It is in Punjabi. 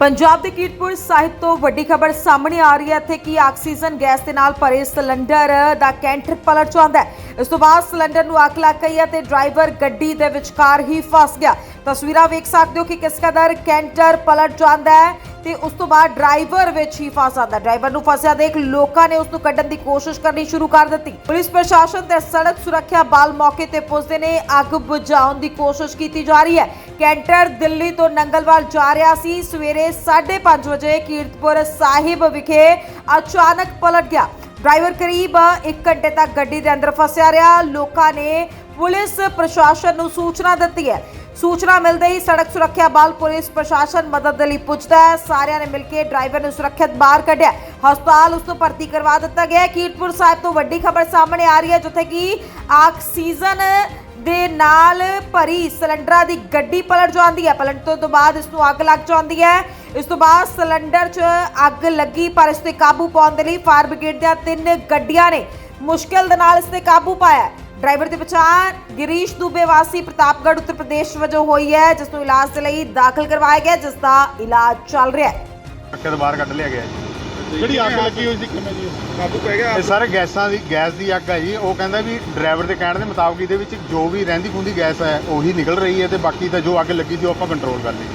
ਪੰਜਾਬ ਦੇ ਕੀਰਤਪੁਰ ਸਾਹਿਬ ਤੋਂ ਵੱਡੀ ਖਬਰ ਸਾਹਮਣੇ ਆ ਰਹੀ ਹੈ। ਇੱਥੇ ਕਿ ਆਕਸੀਜਨ ਗੈਸ ਦੇ ਨਾਲ ਭਰੇ ਸਿਲੰਡਰ ਦਾ ਕੈਂਟਰ ਪਲਟ ਜਾਂਦਾ ਹੈ। ਇਸ ਤੋਂ ਬਾਅਦ ਸਿਲੰਡਰ ਨੂੰ ਅੱਗ ਲੱਗ ਗਈ ਹੈ ਤੇ ਡਰਾਈਵਰ ਗੱਡੀ ਦੇ ਵਿਚਕਾਰ ਹੀ ਫਸ ਗਿਆ। ਤਸਵੀਰਾਂ ਵੇਖ ਸਕਦੇ ਹੋ ਕਿ ਕਿਸ ਕਦਰ ਕੈਂਟਰ ਪਲਟ ਜਾਂਦਾ ਹੈ। ਤੇ ਉਸ ਤੋਂ ਬਾਅਦ ਡਰਾਈਵਰ ਵਿੱਚ ਹੀ ਫਸ ਜਾਂਦਾ ਡਰਾਈਵਰ ਨੂੰ ਫਸਿਆ ਦੇਖ ਲੋਕਾਂ ਨੇ ਉਸ ਨੂੰ ਕੱਢਣ ਦੀ ਕੋਸ਼ਿਸ਼ ਕਰਨੀ ਸ਼ੁਰੂ ਕਰ ਦਿੱਤੀ। ਪੁਲਿਸ ਪ੍ਰਸ਼ਾਸਨ ਤੇ ਸੜਕ ਸੁਰੱਖਿਆ ਬਲ ਮੌਕੇ ਤੇ ਪਹੁੰਚਦੇ ਨੇ। ਅੱਗ ਬੁਝਾਉਣ ਦੀ ਕੋਸ਼ਿਸ਼ ਕੀਤੀ ਜਾ ਰਹੀ ਹੈ। ਕੈਂਟਰ ਦਿੱਲੀ ਤੋਂ ਨੰਗਲਵਾਲ ਜਾ ਰਿਹਾ ਸੀ। ਸਵੇਰੇ 5:30 ਵਜੇ ਕੀਰਤਪੁਰ ਸਾਹਿਬ ਵਿਖੇ ਅਚਾਨਕ ਪਲਟ ਗਿਆ। ਡਰਾਈਵਰ ਕਰੀਬ 1 ਘੰਟੇ ਤੱਕ ਗੱਡੀ ਦੇ ਅੰਦਰ ਫਸਿਆ ਰਿਹਾ। ਲੋਕਾਂ ਨੇ ਪੁਲਿਸ ਪ੍ਰਸ਼ਾਸਨ ਨੂੰ ਸੂਚਨਾ ਦਿੱਤੀ ਹੈ ਸੂਚਨਾ ਮਿਲਦੇ ਹੀ ਸੜਕ ਸੁਰੱਖਿਆ ਬਲ ਪੁਲਿਸ ਪ੍ਰਸ਼ਾਸਨ ਮਦਦ ਦੇ ਲਈ ਪੁੱਜਦਾ ਹੈ। ਸਾਰਿਆਂ ਨੇ ਮਿਲ ਕੇ ਡਰਾਈਵਰ ਨੂੰ ਸੁਰੱਖਿਅਤ ਬਾਹਰ ਕੱਢਿਆ। ਹਸਪਤਾਲ ਉਸ ਤੋਂ ਭਰਤੀ ਕਰਵਾ ਦਿੱਤਾ ਗਿਆ ਕੀਰਤਪੁਰ ਸਾਹਿਬ ਤੋਂ ਵੱਡੀ ਖਬਰ ਸਾਹਮਣੇ ਆ ਰਹੀ ਹੈ, ਜਿੱਥੇ ਕਿ ਆਕਸੀਜਨ ਦੇ ਨਾਲ ਭਰੀ ਸਿਲੰਡਰਾਂ ਦੀ ਗੱਡੀ ਪਲਟ ਜਾਂਦੀ ਹੈ। ਪਲਟਣ ਤੋਂ ਬਾਅਦ ਇਸ ਨੂੰ ਅੱਗ ਲੱਗ ਜਾਂਦੀ ਹੈ। ਇਸ ਤੋਂ ਬਾਅਦ ਸਿਲੰਡਰ 'ਚ ਅੱਗ ਲੱਗੀ, ਪਰ ਇਸ ਤੇ ਕਾਬੂ ਪਾਉਣ ਦੇ ਲਈ ਫਾਇਰ ਬ੍ਰਿਗੇਡ ਦੀਆਂ ਤਿੰਨ ਗੱਡੀਆਂ ਨੇ ਮੁਸ਼ਕਲ ਦੇ ਨਾਲ ਇਸ ਤੇ ਕਾਬੂ ਪਾਇਆ ਡਰਾਈਵਰ ਦੀ ਪਛਾਣ ਗਿਰੀਸ਼ ਦੁਬੇ ਵਾਸੀ ਪ੍ਰਤਾਪਗੜ੍ਹ ਉੱਤਰ ਪ੍ਰਦੇਸ਼ ਵਜੋਂ ਹੋਈ ਹੈ ਜਿਸ ਨੂੰ ਇਲਾਜ ਦੇ ਲਈ ਦਾਖਲ ਕਰਵਾਇਆ ਗਿਆ ਜਿਸ ਦਾ ਇਲਾਜ ਚੱਲ ਰਿਹਾ ਹੈ। ਟੱਕੇ ਤੋਂ ਬਾਹਰ ਕੱਢ ਲਿਆ ਗਿਆ ਜੀ। ਜਿਹੜੀ ਅੱਗ ਲੱਗੀ ਹੋਈ ਸੀ ਕਿਵੇਂ ਜੀ? ਕਾਬੂ ਪੈ ਗਿਆ। ਇਹ ਸਾਰੇ ਗੈਸਾਂ ਦੀ ਗੈਸ ਦੀ ਅੱਗ ਹੈ ਜੀ। ਉਹ ਕਹਿੰਦਾ ਵੀ ਡਰਾਈਵਰ ਦੇ ਕਹਿਣ ਦੇ ਮੁਤਾਬਕ ਇਹਦੇ ਵਿੱਚ ਜੋ ਵੀ ਰਹਿੰਦੀ ਖੁੰਦੀ ਗੈਸ ਹੈ ਉਹੀ ਨਿਕਲ ਰਹੀ ਹੈ ਤੇ ਬਾਕੀ ਤਾਂ ਜੋ ਅੱਗ ਲੱਗੀ ਸੀ ਉਹ ਆਪਾਂ ਕੰਟਰੋਲ ਕਰ ਲਈ।